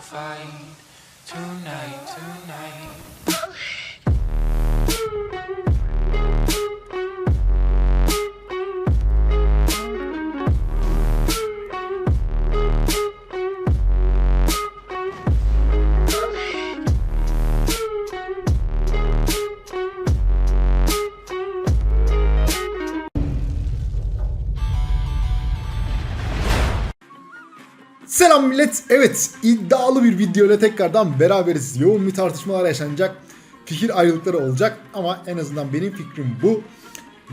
fight tonight, tonight. Millet. Evet iddialı bir video ile tekrardan beraberiz. Yoğun bir tartışmalar yaşanacak. Fikir ayrılıkları olacak ama en azından benim fikrim bu.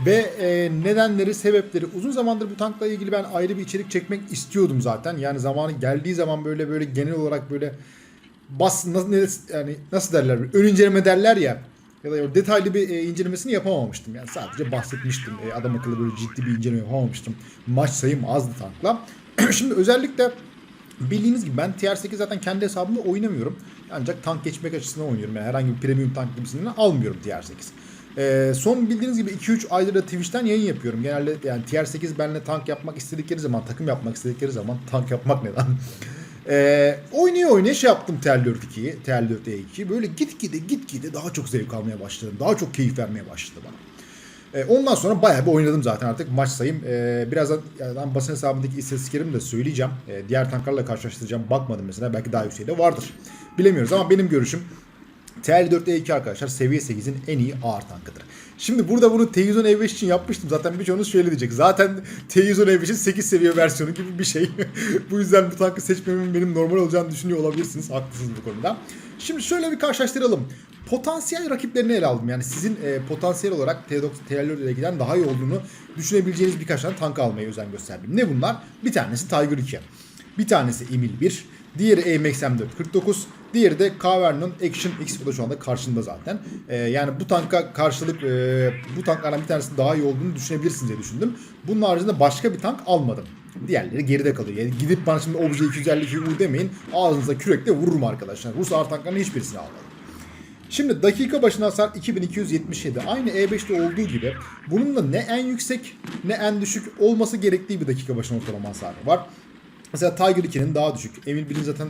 Ve e, nedenleri, sebepleri uzun zamandır bu tankla ilgili ben ayrı bir içerik çekmek istiyordum zaten. Yani zamanı geldiği zaman böyle böyle genel olarak böyle bas nasıl yani nasıl derler ön inceleme derler ya ya da detaylı bir e, incelemesini yapamamıştım. Yani sadece bahsetmiştim. E, adam akıllı böyle ciddi bir inceleme yapamamıştım. Maç sayım azdı tankla. Şimdi özellikle Bildiğiniz gibi ben TR8 zaten kendi hesabımda oynamıyorum. Ancak tank geçmek açısından oynuyorum. Yani herhangi bir premium tank gibisinden almıyorum TR8. Ee, son bildiğiniz gibi 2-3 aydır da Twitch'ten yayın yapıyorum. Genelde yani TR8 benimle tank yapmak istedikleri zaman, takım yapmak istedikleri zaman tank yapmak neden? Ee, oynaya oynaya şey yaptım TR4-2'yi, TR4-E2'yi. Böyle gitgide gitgide daha çok zevk almaya başladım. Daha çok keyif vermeye başladı bana. E, ondan sonra bayağı bir oynadım zaten artık maç sayım. E, birazdan yani basın hesabındaki istatistiklerimi de söyleyeceğim. E, diğer tanklarla karşılaştıracağım. Bakmadım mesela belki daha yükseği de vardır. Bilemiyoruz ama benim görüşüm TL4E2 arkadaşlar seviye 8'in en iyi ağır tankıdır. Şimdi burada bunu T110 E5 için yapmıştım. Zaten birçoğunuz şöyle diyecek. Zaten T110 E5'in 8 seviye versiyonu gibi bir şey. bu yüzden bu tankı seçmemin benim normal olacağını düşünüyor olabilirsiniz. Haklısınız bu konuda. Şimdi şöyle bir karşılaştıralım. Potansiyel rakiplerini ele aldım. Yani sizin e, potansiyel olarak T9 TL4'den daha iyi olduğunu düşünebileceğiniz birkaç tane tank almaya özen gösterdim. Ne bunlar? Bir tanesi Tiger 2. Bir tanesi Emil 1. Diğeri AMX M4 49. Diğeri de Cavernon Action X. Bu da şu anda karşında zaten. Ee, yani bu tanka karşılık e, bu tanklardan bir tanesi daha iyi olduğunu düşünebilirsiniz diye düşündüm. Bunun haricinde başka bir tank almadım. Diğerleri geride kalıyor. Yani gidip bana şimdi Obje 252 U demeyin. Ağzınıza kürekle vururum arkadaşlar. Rus ağır tanklarının hiçbirisini almadım. Şimdi dakika başına hasar 2277. Aynı E5'te olduğu gibi bunun da ne en yüksek ne en düşük olması gerektiği bir dakika başına ortalama hasarı var. Mesela Tiger 2'nin daha düşük. Emil 1'in zaten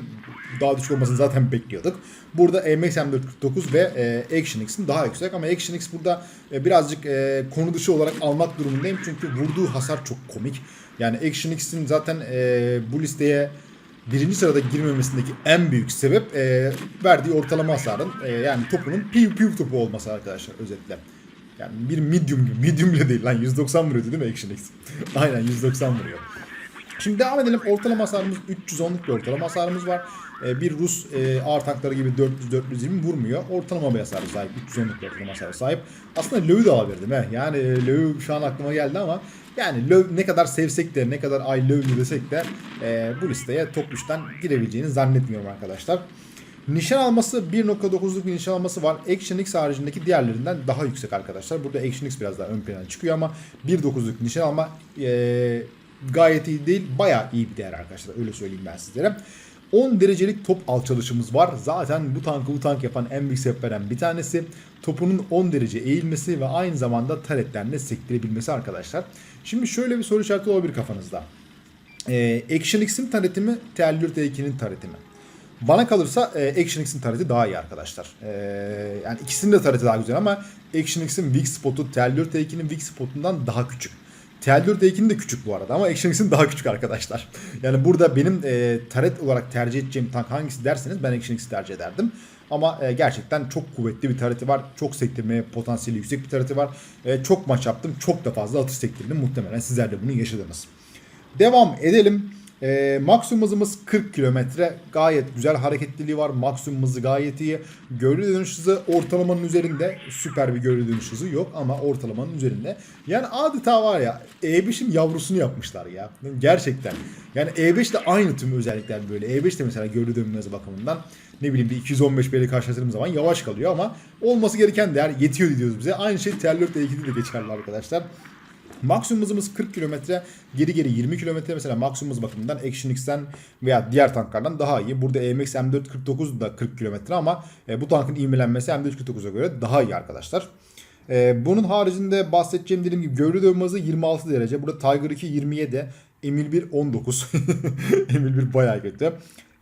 daha düşük olmasını zaten bekliyorduk. Burada MX M449 ve e, Action X'in daha yüksek ama Action X burada e, birazcık e, konu dışı olarak almak durumundayım. Çünkü vurduğu hasar çok komik. Yani Action X'in zaten e, bu listeye birinci sırada girmemesindeki en büyük sebep e, verdiği ortalama hasarın e, yani topunun piv piv topu olması arkadaşlar özetle. Yani bir medium gibi. Medium bile değil lan 190 vuruyordu değil mi Action X? Aynen 190 vuruyor. Şimdi devam edelim. Ortalama hasarımız 310'luk bir ortalama hasarımız var. Ee, bir Rus e, ağır tankları gibi 400-420 vurmuyor. Ortalama bir hasarı sahip. 310'luk bir ortalama hasarı sahip. Aslında Löw'ü de alabilirdim. He. Yani e, Löw şu an aklıma geldi ama yani Löw ne kadar sevsek de ne kadar ay Löw'lü desek de e, bu listeye top 3'ten girebileceğini zannetmiyorum arkadaşlar. Nişan alması 1.9'luk bir nişan alması var. Action X haricindeki diğerlerinden daha yüksek arkadaşlar. Burada Action X biraz daha ön plana çıkıyor ama 1.9'luk nişan alma e, gayet iyi değil. Bayağı iyi bir değer arkadaşlar. Öyle söyleyeyim ben sizlere. 10 derecelik top alçalışımız var. Zaten bu tankı bu tank yapan en büyük sebeplerden bir tanesi. Topunun 10 derece eğilmesi ve aynı zamanda taretlerine sektirebilmesi arkadaşlar. Şimdi şöyle bir soru işareti olabilir kafanızda. Ee, Action X'in tareti mi? TL4E2'nin tareti mi? Bana kalırsa e, Action X'in tareti daha iyi arkadaşlar. E, yani ikisinin de tareti daha güzel ama Action X'in weak spot'u TL4E2'nin weak spot'undan daha küçük. TL4E2'nin de küçük bu arada ama Action daha küçük arkadaşlar. Yani burada benim e, taret olarak tercih edeceğim tank hangisi derseniz ben Action tercih ederdim. Ama e, gerçekten çok kuvvetli bir tareti var. Çok sektirmeye potansiyeli yüksek bir tareti var. E, çok maç yaptım. Çok da fazla atış sektirdim. Muhtemelen sizler de bunu yaşadınız. Devam edelim. E, maksimum hızımız 40 kilometre. Gayet güzel hareketliliği var. Maksimum hızı gayet iyi. Görülü dönüş hızı ortalamanın üzerinde. Süper bir görülü dönüş hızı yok ama ortalamanın üzerinde. Yani adeta var ya E5'in yavrusunu yapmışlar ya. Gerçekten. Yani E5 de aynı tüm özellikler böyle. E5 de mesela görülü dönme hızı bakımından ne bileyim bir 215 böyle karşılaştırdığım zaman yavaş kalıyor ama olması gereken değer yetiyor diyoruz bize. Aynı şey Terlört E2'de de geçerli arkadaşlar. Maksimum hızımız 40 kilometre, geri geri 20 kilometre mesela maksimum hız bakımından Action X'ten veya diğer tanklardan daha iyi. Burada AMX M449 da 40 kilometre ama e, bu tankın ivmelenmesi M449'a göre daha iyi arkadaşlar. E, bunun haricinde bahsedeceğim dediğim gibi gövde dövme hızı 26 derece. Burada Tiger 2 27, Emil 1 19. Emil 1 bayağı kötü.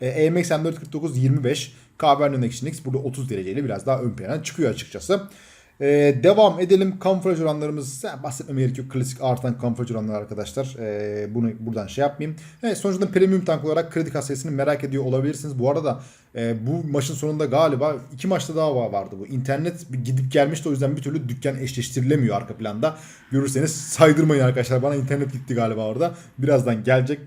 E, AMX M449 25. Cabernet Action X burada 30 dereceyle biraz daha ön plana çıkıyor açıkçası. Ee, devam edelim. Kamuflaj oranlarımız bahsetmeme gerek yok. Klasik artan kamuflaj oranları arkadaşlar. Ee, bunu buradan şey yapmayayım. Evet sonuçta premium tank olarak kredi kasesini merak ediyor olabilirsiniz. Bu arada e, bu maçın sonunda galiba iki maçta daha var- vardı bu. İnternet gidip gelmişti o yüzden bir türlü dükkan eşleştirilemiyor arka planda. Görürseniz saydırmayın arkadaşlar. Bana internet gitti galiba orada. Birazdan gelecek.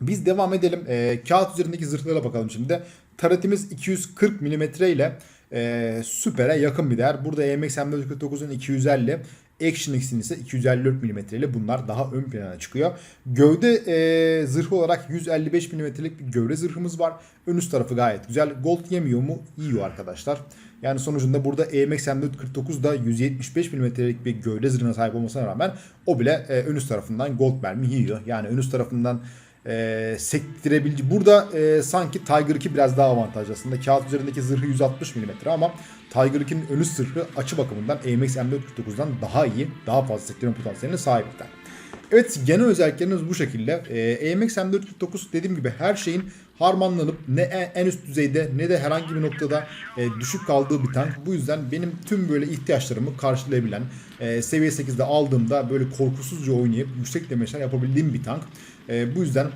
Biz devam edelim. Ee, kağıt üzerindeki zırhlara bakalım şimdi. Taretimiz 240 mm ile e, süpere yakın bir değer. Burada EMX M449'un 250, Action X'in ise 254 mm ile bunlar daha ön plana çıkıyor. Gövde e, zırhı olarak 155 mm'lik bir gövde zırhımız var. Ön üst tarafı gayet güzel. Gold yemiyor mu? Yiyor arkadaşlar. Yani sonucunda burada EMX M449 da 175 mm'lik bir gövde zırhına sahip olmasına rağmen o bile e, ön üst tarafından gold mermi yiyor. Yani ön üst tarafından e, sektirebilici. Burada e, sanki Tiger 2 biraz daha avantajlı aslında. Kağıt üzerindeki zırhı 160 mm ama Tiger 2'nin ön üst zırhı açı bakımından E AMX M449'dan daha iyi, daha fazla sektirme potansiyeline sahipler. Evet genel özelliklerimiz bu şekilde. Ee, AMX M449 dediğim gibi her şeyin harmanlanıp ne en üst düzeyde ne de herhangi bir noktada e, düşük kaldığı bir tank. Bu yüzden benim tüm böyle ihtiyaçlarımı karşılayabilen e, seviye 8'de aldığımda böyle korkusuzca oynayıp yüksek demeçler yapabildiğim bir tank. E, bu yüzden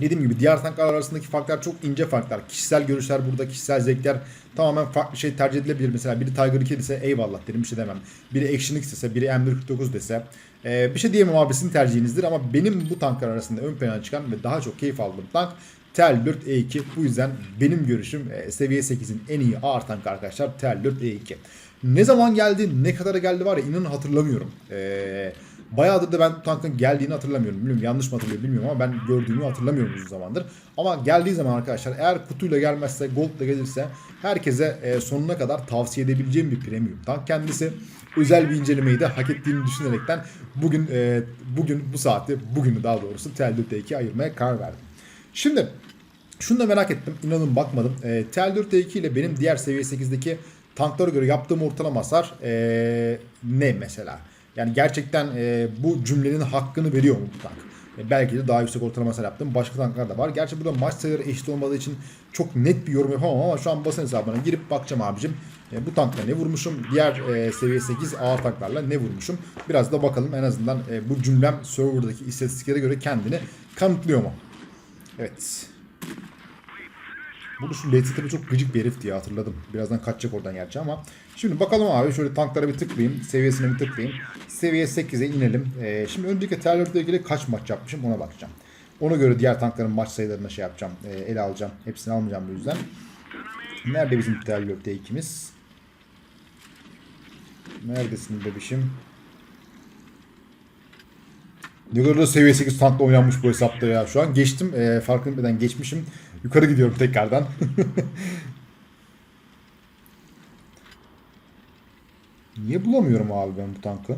Dediğim gibi diğer tanklar arasındaki farklar çok ince farklar. Kişisel görüşler burada, kişisel zevkler tamamen farklı şey tercih edilebilir. Mesela biri Tiger 2 dese eyvallah derim bir şey demem. Biri Action X dese, biri M449 dese ee, bir şey diyemem abi sizin tercihinizdir ama benim bu tanklar arasında ön plana çıkan ve daha çok keyif aldığım tank Tel 4 E2. Bu yüzden benim görüşüm e, seviye 8'in en iyi ağır tank arkadaşlar Tel 4 E2. Ne zaman geldi, ne kadara geldi var ya inanın hatırlamıyorum. Eee Bayağıdır da ben tankın geldiğini hatırlamıyorum. Bilmiyorum yanlış mı hatırlıyorum bilmiyorum ama ben gördüğümü hatırlamıyorum uzun zamandır. Ama geldiği zaman arkadaşlar eğer kutuyla gelmezse, goldla gelirse herkese e, sonuna kadar tavsiye edebileceğim bir premium tank kendisi. Özel bir incelemeyi de hak ettiğini düşünerekten bugün e, bugün bu saati, bugünü daha doğrusu Tel 4 ayırmaya karar verdim. Şimdi şunu da merak ettim. İnanın bakmadım. E, Tel 4 E2 ile benim diğer seviye 8'deki tanklara göre yaptığım ortalama hasar e, ne mesela? Yani gerçekten e, bu cümlenin hakkını veriyor mu bu tank? E, belki de daha yüksek ortalama hasar yaptım. Başka tanklar da var. Gerçi burada maç sayıları eşit olmadığı için çok net bir yorum yapamam ama şu an basın hesabına girip bakacağım abicim. E, bu tankla ne vurmuşum? Diğer e, seviye 8 ağır tanklarla ne vurmuşum? Biraz da bakalım en azından e, bu cümlem serverdaki istatistiklere göre kendini kanıtlıyor mu? Evet. Burada şu tabii çok gıcık bir herif diye hatırladım. Birazdan kaçacak oradan gerçi ama. Şimdi bakalım abi şöyle tanklara bir tıklayayım. Seviyesine bir tıklayayım. Seviye 8'e inelim. Ee, şimdi önceki Terror'la ilgili kaç maç yapmışım ona bakacağım. Ona göre diğer tankların maç sayılarına şey yapacağım. E, ele alacağım. Hepsini almayacağım bu yüzden. Nerede bizim Terror'da ikimiz? Neredesin bebişim? Ne kadar da seviye 8 tankla oynanmış bu hesapta ya. Şu an geçtim. E, farkında etmeden geçmişim. Yukarı gidiyorum tekrardan. Niye bulamıyorum abi ben bu tankı?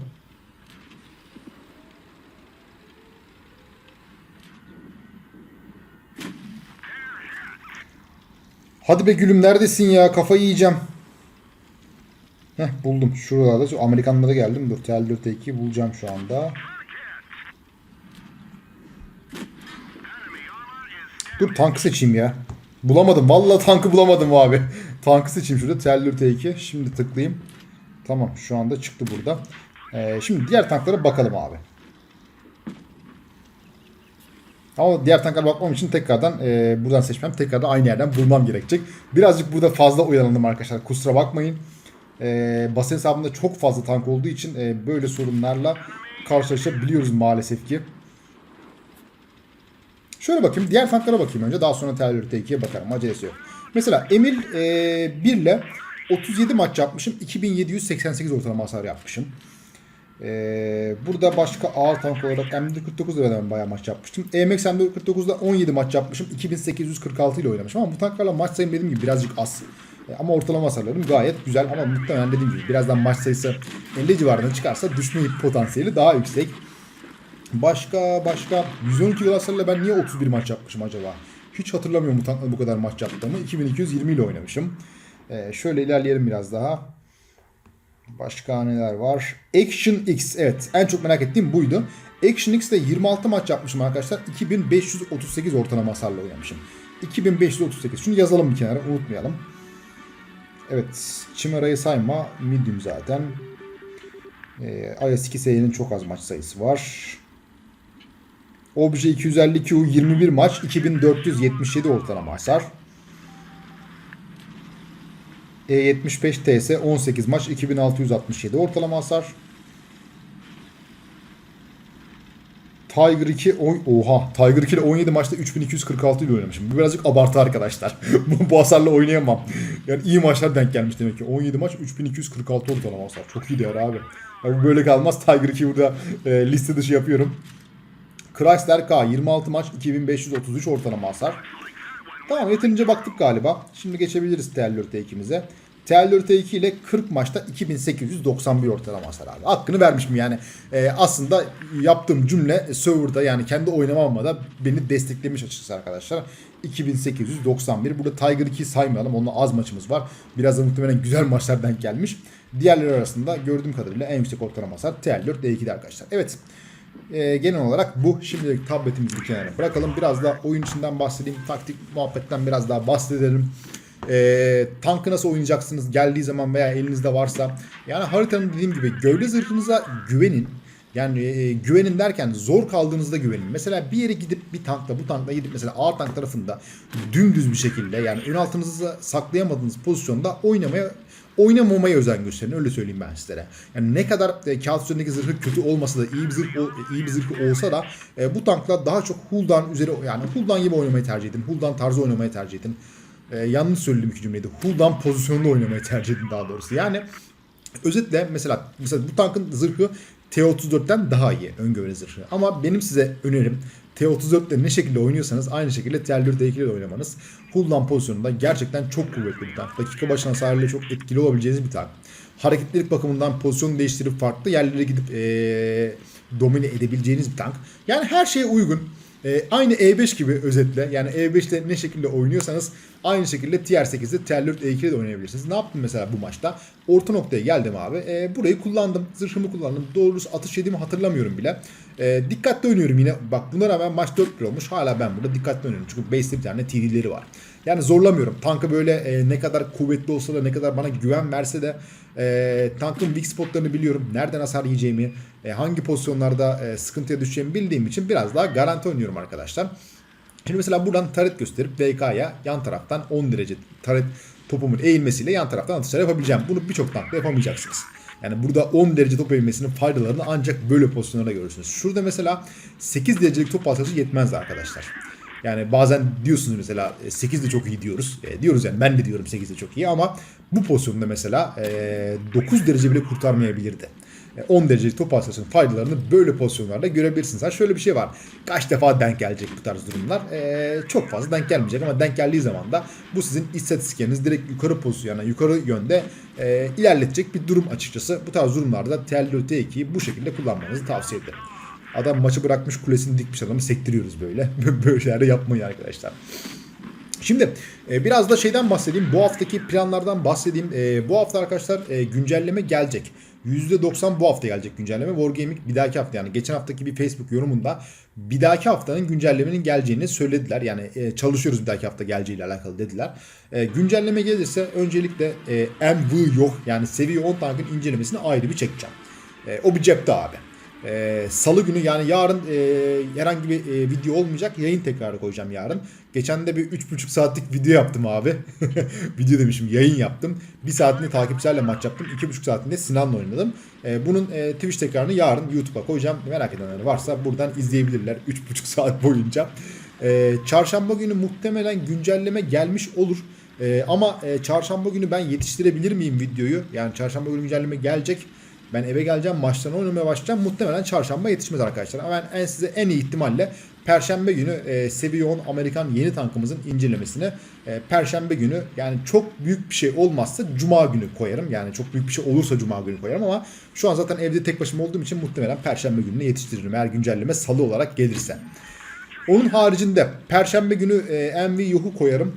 Hadi be gülüm neredesin ya? Kafayı yiyeceğim. Heh buldum. Şuralarda. Şu Amerikanlara geldim. Dur. Tel 4 2 bulacağım şu anda. Dur tankı seçeyim ya. Bulamadım. Vallahi tankı bulamadım abi. tankı seçeyim şurada. Terlür T2. Şimdi tıklayayım. Tamam şu anda çıktı burada. Ee, şimdi diğer tanklara bakalım abi. Ama diğer tanklara bakmam için tekrardan e, buradan seçmem. Tekrardan aynı yerden bulmam gerekecek. Birazcık burada fazla oyalandım arkadaşlar. Kusura bakmayın. E, basın hesabında çok fazla tank olduğu için e, böyle sorunlarla karşılaşabiliyoruz maalesef ki. Şöyle bakayım. Diğer tanklara bakayım önce. Daha sonra Terror T2'ye bakarım. Acelesi yok. Mesela Emil e, 1 ile 37 maç yapmışım. 2788 ortalama hasar yapmışım. E, burada başka ağır tank olarak M49 ile ben bayağı maç yapmıştım. EMX M49'da 17 maç yapmışım. 2846 ile oynamışım. Ama bu tanklarla maç sayım dediğim gibi birazcık az. E, ama ortalama hasarlarım gayet güzel. Ama muhtemelen dediğim gibi birazdan maç sayısı 50 civarına çıkarsa düşme potansiyeli daha yüksek. Başka başka 112 Galatasaray'la ben niye 31 maç yapmışım acaba? Hiç hatırlamıyorum bu, tankla bu kadar maç yaptığımı. 2220 ile oynamışım. Ee, şöyle ilerleyelim biraz daha. Başka neler var? Action X. Evet en çok merak ettiğim buydu. Action X'te 26 maç yapmışım arkadaşlar. 2538 ortalama hasarla oynamışım. 2538. Şunu yazalım bir kenara unutmayalım. Evet. Chimera'yı sayma. Medium zaten. Ee, IS-2S'nin çok az maç sayısı var. Obje 252U 21 maç 2477 ortalama hasar. E75 TS 18 maç 2667 ortalama hasar. Tiger 2 oy- oha Tiger 2 ile 17 maçta 3246 ile oynamışım. Bu birazcık abartı arkadaşlar. bu hasarla oynayamam. Yani iyi maçlar denk gelmiş demek ki. 17 maç 3246 ortalama hasar. Çok iyi değer abi. Ya bu böyle kalmaz. Tiger 2 burada e, liste dışı yapıyorum. Chrysler K 26 maç 2533 ortalama hasar. Tamam yeterince baktık galiba. Şimdi geçebiliriz TL T2'mize. TL T2 ile 40 maçta 2891 ortalama hasar abi. Hakkını vermişim yani. Ee, aslında yaptığım cümle serverda yani kendi oynamamda da beni desteklemiş açıkçası arkadaşlar. 2891. Burada Tiger 2'yi saymayalım. Onunla az maçımız var. Biraz da muhtemelen güzel maçlar denk gelmiş. Diğerleri arasında gördüğüm kadarıyla en yüksek ortalama hasar TL4 D2'de arkadaşlar. Evet. Ee, genel olarak bu. Şimdilik tabletimizi bir kenara bırakalım. Biraz da oyun içinden bahsedeyim. Taktik muhabbetten biraz daha bahsedelim. Ee, tankı nasıl oynayacaksınız geldiği zaman veya elinizde varsa. Yani haritanın dediğim gibi gövde zırhınıza güvenin. Yani e, güvenin derken zor kaldığınızda güvenin. Mesela bir yere gidip bir tankla bu tankla gidip mesela ağır tank tarafında dümdüz bir şekilde yani ön altınızı saklayamadığınız pozisyonda oynamaya oynamamaya özen gösterin öyle söyleyeyim ben sizlere. Yani ne kadar e, kağıt üzerindeki zırhı kötü olmasa da iyi bir zırh ol- iyi bir zırhı olsa da e, bu tankla daha çok Huldan üzeri yani Huldan gibi oynamayı tercih edin. Huldan tarzı oynamayı tercih edin. E, yanlış söyledim iki cümleyi de. Huldan pozisyonunda oynamayı tercih edin daha doğrusu. Yani özetle mesela mesela bu tankın zırhı T34'ten daha iyi öngörü zırhı. Ama benim size önerim T34'te ne şekilde oynuyorsanız aynı şekilde T4 T2 ile oynamanız. Huldan pozisyonunda gerçekten çok kuvvetli bir tank. Dakika başına hasarıyla çok etkili olabileceğiniz bir tank. Hareketlilik bakımından pozisyon değiştirip farklı yerlere gidip ee, domine edebileceğiniz bir tank. Yani her şeye uygun. E, aynı E5 gibi özetle. Yani E5'te ne şekilde oynuyorsanız aynı şekilde TR8'de TR4 E2'de de oynayabilirsiniz. Ne yaptım mesela bu maçta? Orta noktaya geldim abi. E, burayı kullandım. Zırhımı kullandım. Doğrusu atış yediğimi hatırlamıyorum bile. E, dikkatli oynuyorum yine. Bak buna rağmen maç 4 olmuş. Hala ben burada dikkatli oynuyorum. Çünkü base'te bir tane TD'leri var. Yani zorlamıyorum. Tankı böyle e, ne kadar kuvvetli olsa da ne kadar bana güven verse de e, tankın weak spotlarını biliyorum. Nereden hasar yiyeceğimi, e, hangi pozisyonlarda e, sıkıntıya düşeceğimi bildiğim için biraz daha garanti oynuyorum arkadaşlar. Şimdi mesela buradan taret gösterip VK'ya yan taraftan 10 derece taret topumun eğilmesiyle yan taraftan atışlar yapabileceğim. Bunu birçok tankla yapamayacaksınız. Yani burada 10 derece top eğilmesinin faydalarını ancak böyle pozisyonlarda görürsünüz. Şurada mesela 8 derecelik top atması yetmez arkadaşlar. Yani bazen diyorsunuz mesela 8 de çok iyi diyoruz. E, diyoruz yani ben de diyorum 8 de çok iyi ama bu pozisyonda mesela e, 9 derece bile kurtarmayabilirdi. E, 10 derecelik top atmasının faydalarını böyle pozisyonlarda görebilirsiniz. Ha şöyle bir şey var. Kaç defa denk gelecek bu tarz durumlar? E, çok fazla denk gelmeyecek ama denk geldiği zaman da bu sizin istatistikleriniz direkt yukarı pozisyon yani yukarı yönde e, ilerletecek bir durum açıkçası. Bu tarz durumlarda TL4 T2'yi bu şekilde kullanmanızı tavsiye ederim. Adam maçı bırakmış kulesini dikmiş adamı sektiriyoruz böyle. böyle şeyler yapmayın arkadaşlar. Şimdi e, biraz da şeyden bahsedeyim. Bu haftaki planlardan bahsedeyim. E, bu hafta arkadaşlar e, güncelleme gelecek. %90 bu hafta gelecek güncelleme. Wargaming bir dahaki hafta yani geçen haftaki bir Facebook yorumunda bir dahaki haftanın güncellemenin geleceğini söylediler. Yani e, çalışıyoruz bir dahaki hafta geleceğiyle alakalı dediler. E, güncelleme gelirse öncelikle e, MV yok yani seviye 10 tankın incelemesini ayrı bir çekeceğim. E, o bir cepte abi. Ee, Salı günü yani yarın e, herhangi bir e, video olmayacak. Yayın tekrarı koyacağım yarın. Geçen de bir 3,5 saatlik video yaptım abi. video demişim yayın yaptım. Bir saatinde takipçilerle maç yaptım. 2,5 saatinde Sinan'la oynadım. E, bunun e, Twitch tekrarını yarın YouTube'a koyacağım. Merak edenler varsa buradan izleyebilirler 3,5 saat boyunca. E, çarşamba günü muhtemelen güncelleme gelmiş olur. E, ama e, çarşamba günü ben yetiştirebilir miyim videoyu? Yani çarşamba günü güncelleme gelecek. Ben eve geleceğim maçtan oynamaya başlayacağım. Muhtemelen çarşamba yetişmez arkadaşlar. Ama ben en size en iyi ihtimalle Perşembe günü e, seviye 10 Amerikan yeni tankımızın incelemesini e, Perşembe günü yani çok büyük bir şey olmazsa Cuma günü koyarım. Yani çok büyük bir şey olursa Cuma günü koyarım ama şu an zaten evde tek başıma olduğum için muhtemelen Perşembe gününe yetiştiririm. Eğer güncelleme salı olarak gelirse. Onun haricinde Perşembe günü e, MV Yuhu koyarım.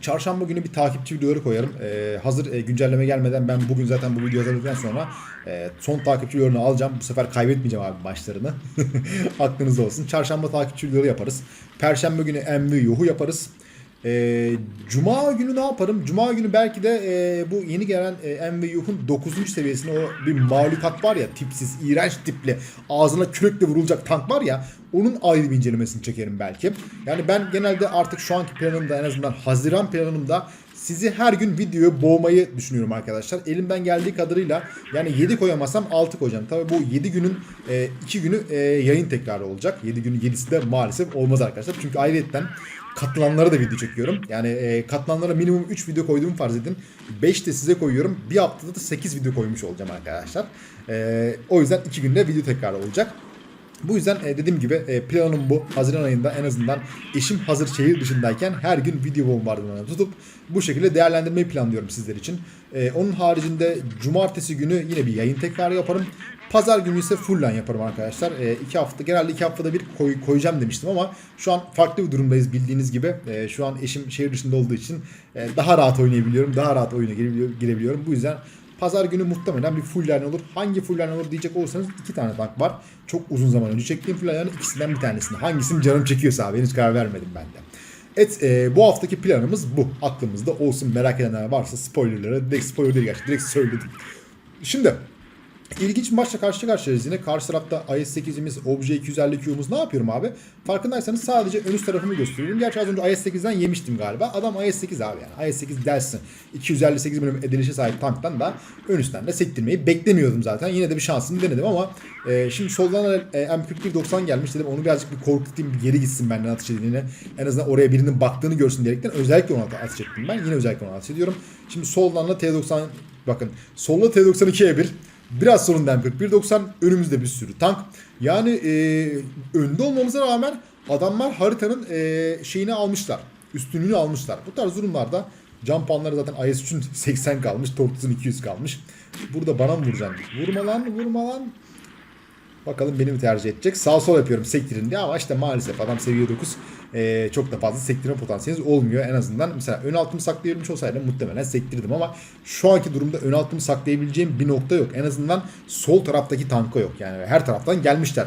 Çarşamba günü bir takipçi videoları koyarım. Ee, hazır e, güncelleme gelmeden ben bugün zaten bu videoyu hazırladıktan sonra e, son takipçi videolarını alacağım. Bu sefer kaybetmeyeceğim abi maçlarını. Aklınızda olsun. Çarşamba takipçi videoları yaparız. Perşembe günü MV Yuhu yaparız. Ee, Cuma günü ne yaparım? Cuma günü belki de e, bu yeni gelen e, MVU'nun 9. seviyesinde o bir mahlukat var ya tipsiz, iğrenç tipli, ağzına kürekle vurulacak tank var ya onun ayrı bir incelemesini çekerim belki. Yani ben genelde artık şu anki planımda en azından Haziran planımda sizi her gün videoya boğmayı düşünüyorum arkadaşlar. Elimden geldiği kadarıyla yani 7 koyamasam 6 koyacağım. Tabii bu 7 günün 2 günü e, yayın tekrarı olacak. 7 günün 7'si de maalesef olmaz arkadaşlar. Çünkü ayrıyetten katılanlara da video çekiyorum. Yani e, katılanlara minimum 3 video koyduğumu farz edin. 5 de size koyuyorum. Bir haftada da 8 video koymuş olacağım arkadaşlar. E, o yüzden 2 günde video tekrarı olacak. Bu yüzden e, dediğim gibi e, planım bu. Haziran ayında en azından eşim hazır şehir dışındayken her gün video bombardımanı tutup bu şekilde değerlendirmeyi planlıyorum sizler için. E, onun haricinde cumartesi günü yine bir yayın tekrarı yaparım. Pazar günü ise full yaparım arkadaşlar. E, iki hafta genelde iki haftada bir koy, koyacağım demiştim ama şu an farklı bir durumdayız bildiğiniz gibi. E, şu an eşim şehir dışında olduğu için e, daha rahat oynayabiliyorum. Daha rahat oyuna girebiliyorum. Bu yüzden Pazar günü muhtemelen bir full line olur. Hangi full line olur diyecek olursanız iki tane tank var. Çok uzun zaman önce çektiğim full line'ın ikisinden bir tanesini. Hangisini canım çekiyorsa abi henüz karar vermedim ben de. Evet e, bu haftaki planımız bu. Aklımızda olsun merak edenler varsa spoilerları direkt spoiler değil gerçekten direkt söyledim. Şimdi İlginç bir maçla karşı karşıyayız yine. Karşı tarafta IS-8'imiz, Obje 250Q'muz ne yapıyorum abi? Farkındaysanız sadece ön üst tarafımı gösteriyorum. Gerçi az önce IS-8'den yemiştim galiba. Adam IS-8 abi yani. IS-8 dersin. 258 mm edilişe sahip tanktan da ön üstten de sektirmeyi beklemiyordum zaten. Yine de bir şansımı denedim ama e, şimdi soldan e, M41-90 gelmiş dedim. Onu birazcık bir korkutayım bir geri gitsin benden atış edildiğine. En azından oraya birinin baktığını görsün diyerekten özellikle ona atış ettim ben. Yine özellikle ona atış ediyorum. Şimdi soldan da T90 bakın solda T92'ye bir Biraz solundan 41.90 önümüzde bir sürü tank. Yani e, önde olmamıza rağmen adamlar haritanın e, şeyini almışlar. Üstünlüğünü almışlar. Bu tarz durumlarda can puanları zaten IS-3'ün 80 kalmış. Tortus'un 200 kalmış. Burada bana mı vuracaksın? Vurma lan vurma lan. Bakalım beni mi tercih edecek? Sağ sol yapıyorum sektirin diye ama işte maalesef adam seviye 9 e, çok da fazla sektirme potansiyeliniz olmuyor. En azından mesela ön altımı saklayabilmiş olsaydım muhtemelen sektirdim ama şu anki durumda ön altımı saklayabileceğim bir nokta yok. En azından sol taraftaki tanka yok. Yani her taraftan gelmişler.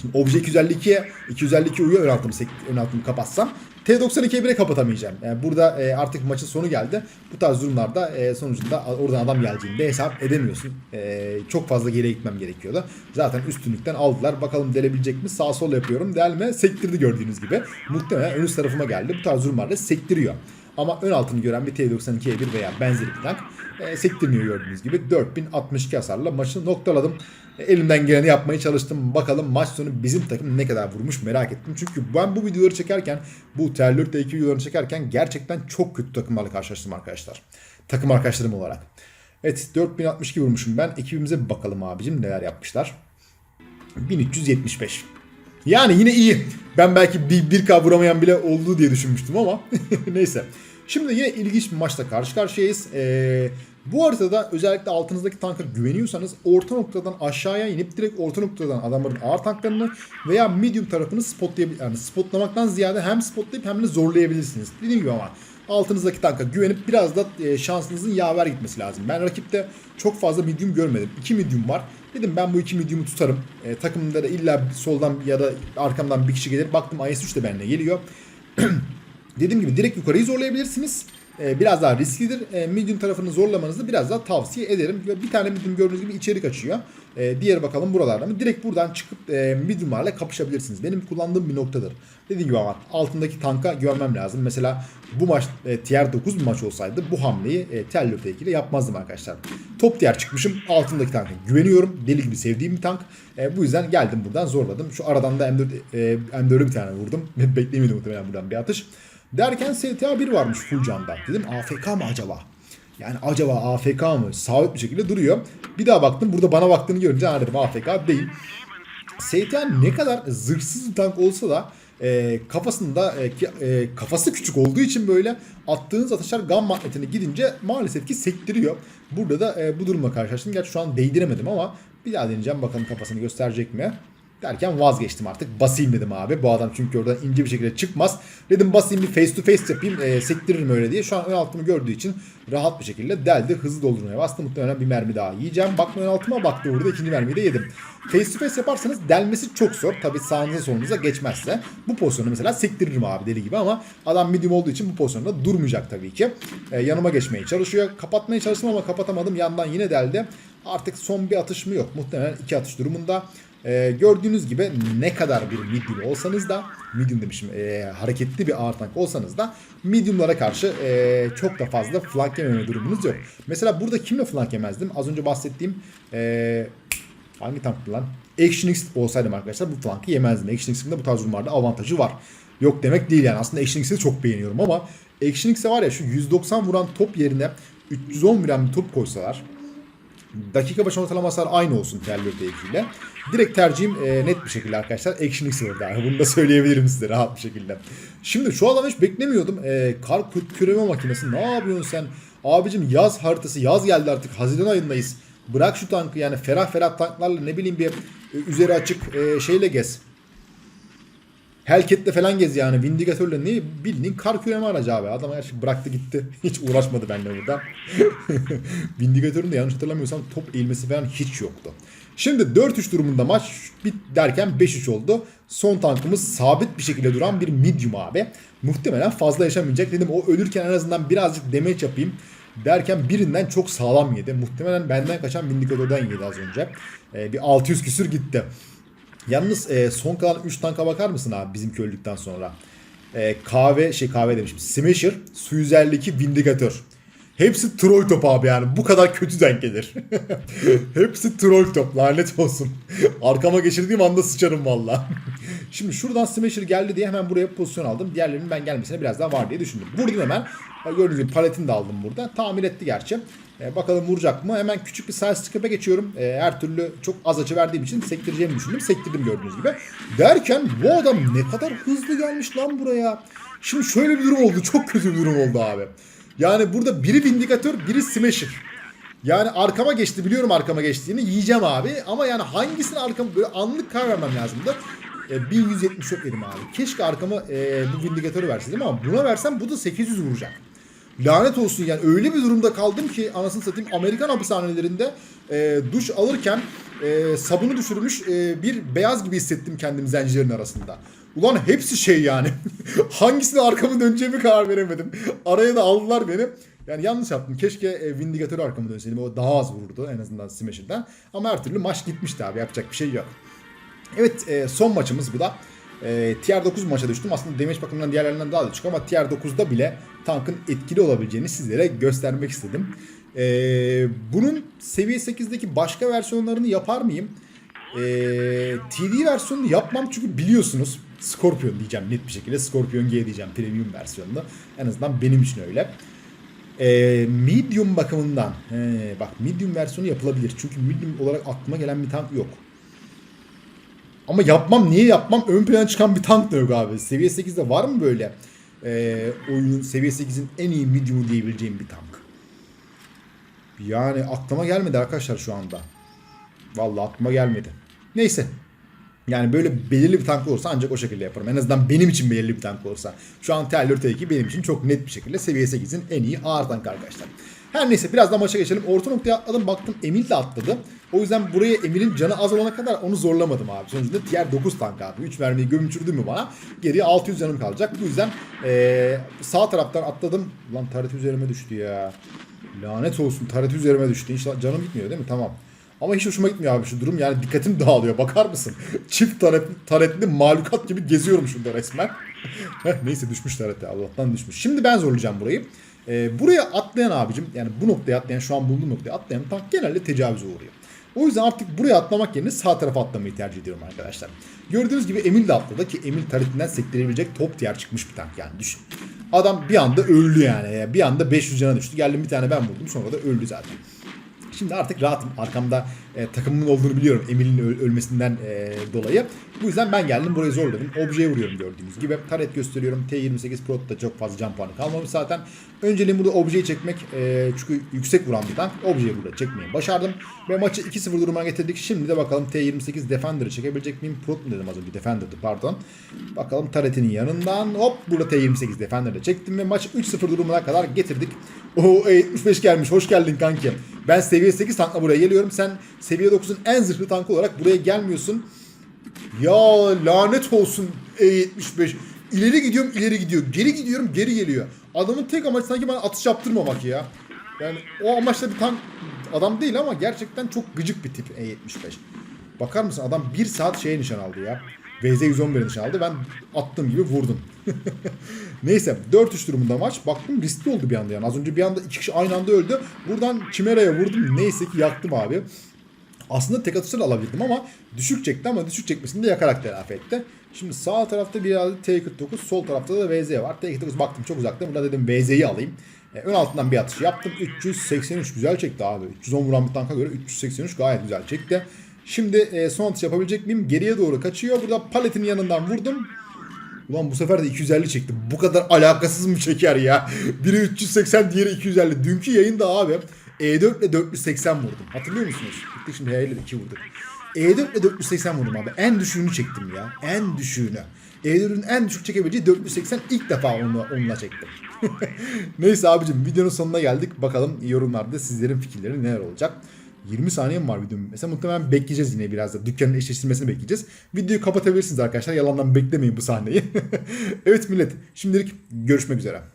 Şimdi obje 252'ye 252 uyuyor ön altımı, ön altımı kapatsam T92'ye bile kapatamayacağım. Yani burada e, artık maçın sonu geldi. Bu tarz durumlarda e, sonucunda oradan adam geleceğinde hesap edemiyorsun. E, çok fazla geriye gitmem gerekiyordu. Zaten üstünlükten aldılar. Bakalım delebilecek mi? Sağ sol yapıyorum. Delme sektirdi gördüğünüz gibi. Muhtemelen ön üst tarafıma geldi. Bu tarz durumlarda sektiriyor. Ama ön altını gören bir T92'ye bir veya benzeri bir tank e, sektirmiyor gördüğünüz gibi. 4062 hasarla maçı noktaladım. E, elimden geleni yapmaya çalıştım. Bakalım maç sonu bizim takım ne kadar vurmuş merak ettim. Çünkü ben bu videoları çekerken, bu Terlör T2 videolarını çekerken gerçekten çok kötü takımlarla karşılaştım arkadaşlar. Takım arkadaşlarım olarak. Evet 4062 vurmuşum ben. Ekibimize bir bakalım abicim neler yapmışlar. 1375. Yani yine iyi. Ben belki bir 1K vuramayan bile oldu diye düşünmüştüm ama neyse. Şimdi yine ilginç bir maçla karşı karşıyayız. Ee, bu haritada özellikle altınızdaki tanka güveniyorsanız orta noktadan aşağıya inip direkt orta noktadan adamların ağır tanklarını veya medium tarafını spotlayabilir. Yani spotlamaktan ziyade hem spotlayıp hem de zorlayabilirsiniz. Dediğim gibi ama altınızdaki tanka güvenip biraz da e, şansınızın yaver gitmesi lazım. Ben rakipte çok fazla medium görmedim. 2 medium var. Dedim ben bu iki medium'u tutarım. E, takımda da illa soldan ya da arkamdan bir kişi gelir. Baktım IS-3 de benimle geliyor. Dediğim gibi direkt yukarıyı zorlayabilirsiniz. Ee, biraz daha risklidir. Ee, medium tarafını zorlamanızı biraz daha tavsiye ederim. Bir tane medium gördüğünüz gibi içeri kaçıyor. Ee, diğeri bakalım buralarda mı? Direkt buradan çıkıp e, mediumlarla kapışabilirsiniz. Benim kullandığım bir noktadır. Dediğim gibi ama altındaki tanka güvenmem lazım. Mesela bu maç e, tier 9 bir maç olsaydı bu hamleyi e, Tellur ile yapmazdım arkadaşlar. Top tier çıkmışım. Altındaki tanka güveniyorum. Deli gibi sevdiğim bir tank. E, bu yüzden geldim buradan zorladım. Şu aradan da M4, e, M4'ü bir tane vurdum. Beklemiyordum muhtemelen buradan bir atış. Derken STA 1 varmış full. Dedim AFK mı acaba? Yani acaba AFK mı? Sabit bir şekilde duruyor. Bir daha baktım. Burada bana baktığını görünce ha dedim AFK değil. STA ne kadar zırhsız bir tank olsa da e, kafasında e, e, kafası küçük olduğu için böyle attığınız atışlar gam magnetine gidince maalesef ki sektiriyor. Burada da e, bu durumla karşılaştım. Gerçi şu an değdiremedim ama bir daha deneyeceğim. Bakalım kafasını gösterecek mi? Derken vazgeçtim artık. Basayım dedim abi. Bu adam çünkü oradan ince bir şekilde çıkmaz. Dedim basayım bir face to face yapayım. E, sektiririm öyle diye. Şu an ön altımı gördüğü için rahat bir şekilde deldi. Hızlı doldurmaya bastı. Muhtemelen bir mermi daha yiyeceğim. Bakma ön altıma baktı orada. ikinci mermiyi de yedim. Face to face yaparsanız delmesi çok zor. Tabi sağınıza solunuza geçmezse. Bu pozisyonu mesela sektiririm abi deli gibi ama adam medium olduğu için bu pozisyonda durmayacak tabii ki. E, yanıma geçmeye çalışıyor. Kapatmaya çalıştım ama kapatamadım. Yandan yine deldi. Artık son bir atış mı yok. Muhtemelen iki atış durumunda. Ee, gördüğünüz gibi ne kadar bir medium olsanız da medium demişim ee, hareketli bir ağır tank olsanız da mediumlara karşı ee, çok da fazla flank yememe durumunuz yok. Mesela burada kimle flank yemezdim? Az önce bahsettiğim ee, hangi tanktı lan? Action X olsaydım arkadaşlar bu flankı yemezdim. Action de bu tarz durumlarda avantajı var. Yok demek değil yani. Aslında Action çok beğeniyorum ama Action var ya şu 190 vuran top yerine 310 vuran bir top koysalar dakika başı ortalama aynı olsun Terlör ile. Direkt tercihim e, net bir şekilde arkadaşlar Action X olurdu. Yani bunu da söyleyebilirim size rahat bir şekilde. Şimdi şu adamı hiç beklemiyordum. E, kar kü- küreme makinesi ne yapıyorsun sen? Abicim yaz haritası yaz geldi artık Haziran ayındayız. Bırak şu tankı yani ferah ferah tanklarla ne bileyim bir e, üzeri açık e, şeyle gez. Hellcat'le falan gez yani. Vindicator'la ne bildiğin kar küreme aracı abi. Adam her şeyi bıraktı gitti. Hiç uğraşmadı benimle burada. Vindicator'un da yanlış hatırlamıyorsam top eğilmesi falan hiç yoktu. Şimdi 4-3 durumunda maç bit derken 5-3 oldu. Son tankımız sabit bir şekilde duran bir medium abi. Muhtemelen fazla yaşamayacak. Dedim o ölürken en azından birazcık damage yapayım. Derken birinden çok sağlam yedi. Muhtemelen benden kaçan Vindicator'dan yedi az önce. Ee, bir 600 küsür gitti. Yalnız e, son kalan 3 tanka bakar mısın abi bizim köylükten sonra? E, kahve şey kahve demişim. Smasher, su 152 Vindicator. Hepsi troll top abi yani. Bu kadar kötü denk gelir. Hepsi troll top. Lanet olsun. Arkama geçirdiğim anda sıçarım valla. Şimdi şuradan Smasher geldi diye hemen buraya pozisyon aldım. Diğerlerinin ben gelmesine biraz daha var diye düşündüm. Vurdum hemen. Gördüğünüz gibi paletini de aldım burada. Tamir etti gerçi. E, bakalım vuracak mı? Hemen küçük bir side scope'e geçiyorum. E, her türlü çok az açı verdiğim için sektireceğimi düşündüm. Sektirdim gördüğünüz gibi. Derken bu adam ne kadar hızlı gelmiş lan buraya. Şimdi şöyle bir durum oldu. Çok kötü bir durum oldu abi. Yani burada biri Vindicator, biri Smasher. Yani arkama geçti. Biliyorum arkama geçtiğini. Yiyeceğim abi. Ama yani hangisini arkama böyle anlık karar vermem lazımdı. E, 1174 yedim abi. Keşke arkama e, bu Vindicator'u verseydim ama buna versem bu da 800 vuracak. Lanet olsun yani öyle bir durumda kaldım ki anasını satayım Amerikan hapishanelerinde e, duş alırken e, sabunu düşürmüş e, bir beyaz gibi hissettim kendimi zencilerin arasında. Ulan hepsi şey yani. Hangisine arkamı döneceğimi karar veremedim. Araya da aldılar beni. Yani yanlış yaptım. Keşke e, Vindicator'u arkamı dönseydim. O daha az vururdu en azından Smasher'dan. Ama her türlü maç gitmişti abi. Yapacak bir şey yok. Evet e, son maçımız bu da. E, tier 9 maça düştüm. Aslında damage bakımından diğerlerinden daha düşük ama tier 9'da bile tankın etkili olabileceğini sizlere göstermek istedim. E, bunun seviye 8'deki başka versiyonlarını yapar mıyım? E, TD versiyonunu yapmam çünkü biliyorsunuz Scorpion diyeceğim net bir şekilde. Scorpion G diyeceğim premium versiyonunu. En azından benim için öyle. E, medium bakımından he, bak medium versiyonu yapılabilir. Çünkü medium olarak aklıma gelen bir tank yok. Ama yapmam niye yapmam? Ön plana çıkan bir tank da yok abi. Seviye 8'de var mı böyle e, oyunun seviye 8'in en iyi medium'u diyebileceğim bir tank? Yani aklıma gelmedi arkadaşlar şu anda. Vallahi aklıma gelmedi. Neyse. Yani böyle belirli bir tank olursa ancak o şekilde yaparım. En azından benim için belirli bir tank olursa. Şu an Terlör T2 benim için çok net bir şekilde seviye 8'in en iyi ağır tank arkadaşlar. Her neyse biraz da maça geçelim. Orta noktaya atladım baktım Emil de atladı. O yüzden buraya Emil'in canı az olana kadar onu zorlamadım abi. Sonuçta tier 9 tank abi. 3 mermiyi gömçürdü mü bana geriye 600 canım kalacak. Bu yüzden ee, sağ taraftan atladım. Lan taret üzerime düştü ya. Lanet olsun taret üzerime düştü. İnşallah canım gitmiyor değil mi? Tamam. Ama hiç hoşuma gitmiyor abi şu durum. Yani dikkatim dağılıyor. Bakar mısın? Çift taret, taretli malukat gibi geziyorum şurada resmen. Neyse düşmüş tarete. Allah'tan düşmüş. Şimdi ben zorlayacağım burayı. Ee, buraya atlayan abicim yani bu noktaya atlayan şu an bulunduğum noktaya atlayan tank genelde tecavüze uğruyor. O yüzden artık buraya atlamak yerine sağ tarafa atlamayı tercih ediyorum arkadaşlar. Gördüğünüz gibi Emil de atladı ki Emil taretinden sektirebilecek top tier çıkmış bir tank yani düşün. Adam bir anda öldü yani. Bir anda 500 cana düştü. Geldim bir tane ben vurdum sonra da öldü zaten. Şimdi artık rahatım. Arkamda e, takımımın olduğunu biliyorum Emil'in öl- ölmesinden e, dolayı. Bu yüzden ben geldim burayı zorladım. Objeye vuruyorum gördüğünüz gibi. Taret gösteriyorum. T28 Pro'da çok fazla can puanı kalmamış zaten. Önceliğim burada objeyi çekmek. E, çünkü yüksek vuran bir tank. Objeyi burada çekmeyi başardım. Ve maçı 2-0 duruma getirdik. Şimdi de bakalım T28 Defender'ı çekebilecek miyim? Prot mu dedim az önce? Defender'dı pardon. Bakalım Taret'in yanından. Hop burada T28 Defender'ı çektim ve maçı 3-0 durumuna kadar getirdik. Oo E75 gelmiş. Hoş geldin kanki. Ben seviye 8 tankla buraya geliyorum. Sen seviye 9'un en zırhlı tankı olarak buraya gelmiyorsun. Ya lanet olsun E75. İleri gidiyorum ileri gidiyor. Geri gidiyorum geri geliyor. Adamın tek amacı sanki bana atış yaptırmamak ya. Yani o amaçla bir tank adam değil ama gerçekten çok gıcık bir tip E75. Bakar mısın adam bir saat şeye nişan aldı ya. VZ111 nişan aldı. Ben attığım gibi vurdum. Neyse 4-3 durumunda maç. Baktım riskli oldu bir anda yani. Az önce bir anda iki kişi aynı anda öldü. Buradan Chimera'ya vurdum. Neyse ki yaktım abi. Aslında tek atışları alabildim ama düşük çekti ama düşük çekmesini de yakarak telafi etti. Şimdi sağ tarafta bir adet T49, sol tarafta da VZ var. T49 baktım çok uzakta. Burada dedim VZ'yi alayım. E, ön altından bir atış yaptım. 383 güzel çekti abi. 310 vuran bir tanka göre 383 gayet güzel çekti. Şimdi e, son atış yapabilecek miyim? Geriye doğru kaçıyor. Burada paletin yanından vurdum. Ulan bu sefer de 250 çekti. Bu kadar alakasız mı çeker ya? Biri 380 diğeri 250. Dünkü yayında abi E4 ile 480 vurdum. Hatırlıyor musunuz? Gitti şimdi H ile 2 vurduk. E4 ile 480 vurdum abi. En düşüğünü çektim ya. En düşüğünü. E4'ün en düşük çekebileceği 480 ilk defa onunla, onunla çektim. Neyse abicim videonun sonuna geldik. Bakalım yorumlarda sizlerin fikirleri neler olacak. 20 saniye mi var videonun? Mesela muhtemelen bekleyeceğiz yine biraz da. Dükkanın eşleştirmesini bekleyeceğiz. Videoyu kapatabilirsiniz arkadaşlar. Yalandan beklemeyin bu sahneyi. evet millet. Şimdilik görüşmek üzere.